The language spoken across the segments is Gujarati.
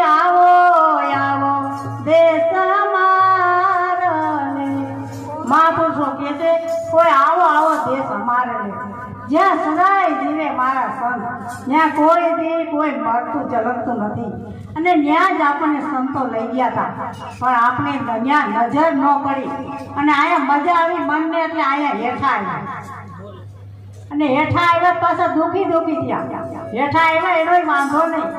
આવો આવો દેશ અમારો મહાપુરુષો કે છે, કોઈ આવો આવો દેશ અમારે જ્યાં સદાય જીવે મારા સંત, ત્યાં કોઈ થી કોઈ મળતું ચલકતું નથી. અને ત્યાં જ આપણને સંતો લઈ ગયા હતા પણ આપણે ત્યાં નજર ન પડી. અને અહીંયા મજા આવી મનને એટલે અહીંયા હેઠા આવ્યા. અને હેઠા આવ્યા પાછા દુઃખી દુઃખી થયા. હેઠા આવ્યા એનો વાંધો નહીં.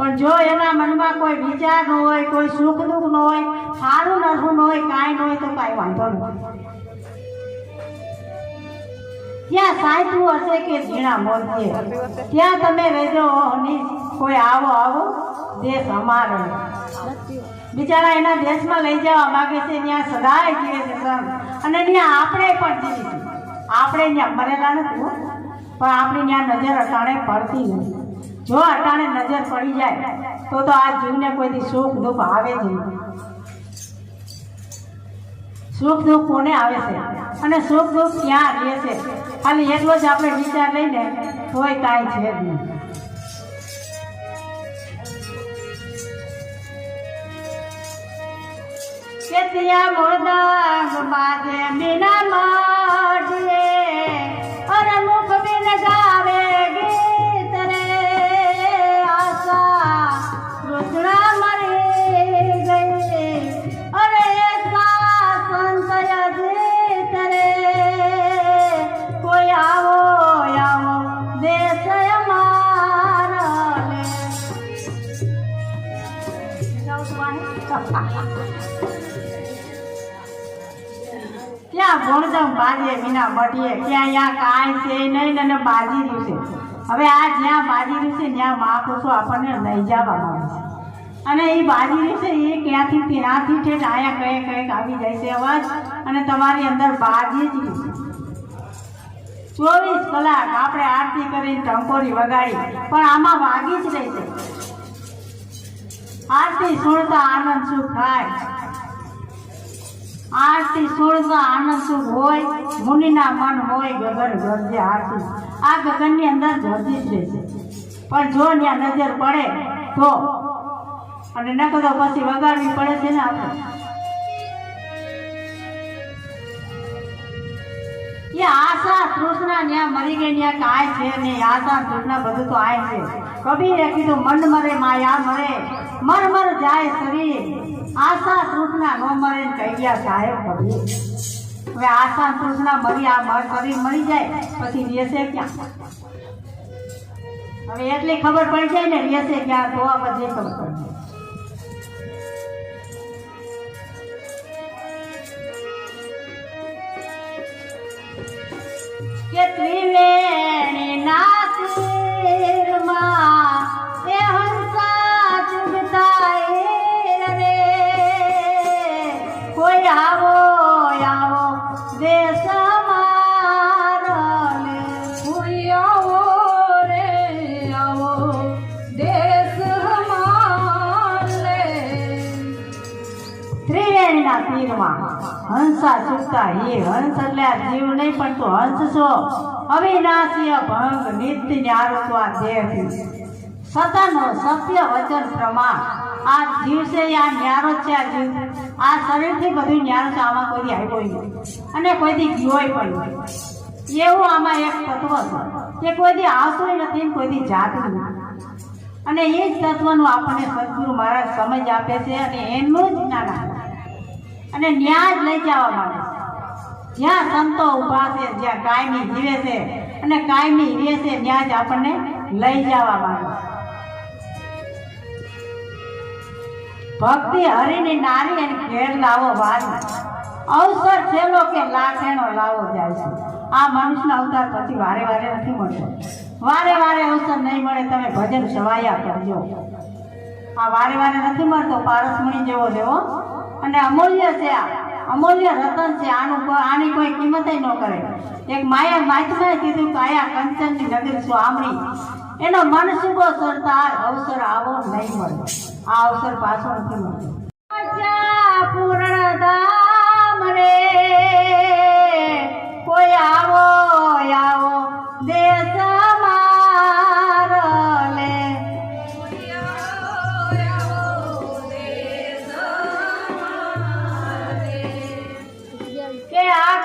પણ જો એના મનમાં કોઈ વિચાર ન હોય, કોઈ સુખ દુઃખ ન હોય, સારું નરવું ન હોય, કાંઈ ન હોય તો કાંઈ વાંધો નથી ત્યાં સાચું હશે કે ઝીણા મોરજીએ ત્યાં તમે રહેજો કોઈ આવો આવો. દેશ અમારો. બિચારા એના દેશમાં લઈ જવા માગે છે, ત્યાં સદાય જીવે છે અને ત્યાં આપણે પણ જીવીશું. આપણે ત્યાં મરેલા નથી પણ આપણી ત્યાં નજર અટાણે પડતી નથી. જો અટાણે નજર પડી જાય, તો તો આ જીવને કોઈથી સુખ દુઃખ આવે જ નહીં. સુખ દુઃખ કોને આવે છે? અને સુખ દુઃખ ક્યાં રહે છે? ખાલી એટલો જ આપણે વિચાર લઈને કોઈ કાંઈ છે જ નહીં. કે ત્યાં મોદક બાજે ત્યાં ભણજમ બાજીએ વિના બટીએ ક્યાં યા કાંઈ છે નહીં ને બાજી રહ્યું હવે આ જ્યાં બાજી રહ્યું ત્યાં મહાપુરુષો આપણને લઈ જવા માંગે છે. અને એ બાજી છે એ ક્યાંથી ત્યાંથી ઠેઠ આયા કહે કંઈક આવી જાય છે અવાજ. અને તમારી અંદર બાજી જ ચોવીસ કલાક આપણે આરતી કરી ટંકોરી વગાડી, પણ આમાં વાગી જ રહી છે. આરતી, સુણતા આનંદ સુખ થાય? આરતી સુણતા આનંદ સુખ હોય, મુનિના મન હોય, ગગન ગરજે આરતી. આ ગગનની અંદર ધરતી જ રહેશે પણ જો ત્યાં નજર પડે તો, અને નકદો પછી વગાડવી પડે છે ને આપણે. એ આશા તૃષ્ણા ત્યાં મરી ગઈ ત્યાં કાય છે ને આશા તૃષ્ણા બધું તો આય છે. કબીરે કીધું, મન મરે, માયા મરે. મર મર જાય શરીર. આશા તૃષ્ણા નો મરે કહી ગયા સાહેબ કબીર. હવે આશા તૃષ્ણા મરી, આ મર શરીર મરી જાય, પછી રહેશે ક્યાં? હવે એટલી ખબર પડી જાય ને, રહેશે ક્યાં? તો પછી ખબર પડી જાય. દેશ હમારે ત્રિવેણીના તીરમાં હંસા ચૂકતા એ હંસ એટલે આ જીવ નહીં પણ તું હંસ છો. અવિનાશીય ભંગ નિત્ય ન્યારુત્વા દેહ સતનો સત્ય વચન પ્રમાણ. આ જીવ છે, આ ન્યારો છે આ જીવ. આ શરીરથી બધું ન્યારો છે, આમાં કોઈ આવ્યો નહીં. અને કોઈ દી ગયોય પણ એવું આમાં એક તત્વ છે કે કોઈ દી આવતું નથી કોઈથી જાતું નથી. અને એ જ તત્વનું આપણને સદગુરુ મહારાજ સમજ આપે છે અને એનું જ જ્ઞાન આપે. અને ન્યાય જ લઈ જવા માંડે જ્યાં સંતો ઊભા છે, જ્યાં કાયમી જીવે છે અને કાયમી રહે છે, ત્યાં જ આપણને લઈ જવા માંડે ભક્તિ હરિની નારી અને ઘેર લાવો વારી અવસર છેલ્લો કે લાખેણો લાવો જાય છે. આ મનુષ્યનો અવતાર પછી વારે વારે નથી મળતો. વારે વારે અવસર નહીં મળે તમે ભજન સવાયા કરજો. આ વારે વારે નથી મળતો પારસમણી જેવો જેવો અને અમૂલ્ય છે આ. અમૂલ્ય રતન છે. આનું આની કોઈ કિંમત ન કરે. એક માયા માહિતમાં કીધું કે આયા કંચનની નગરી સ્વામણી એનો મન શુભો સરતાર અવસર આવો નહીં મળે. આ અવસર પાછો નથી મળતો. પૂર્ણ કે આ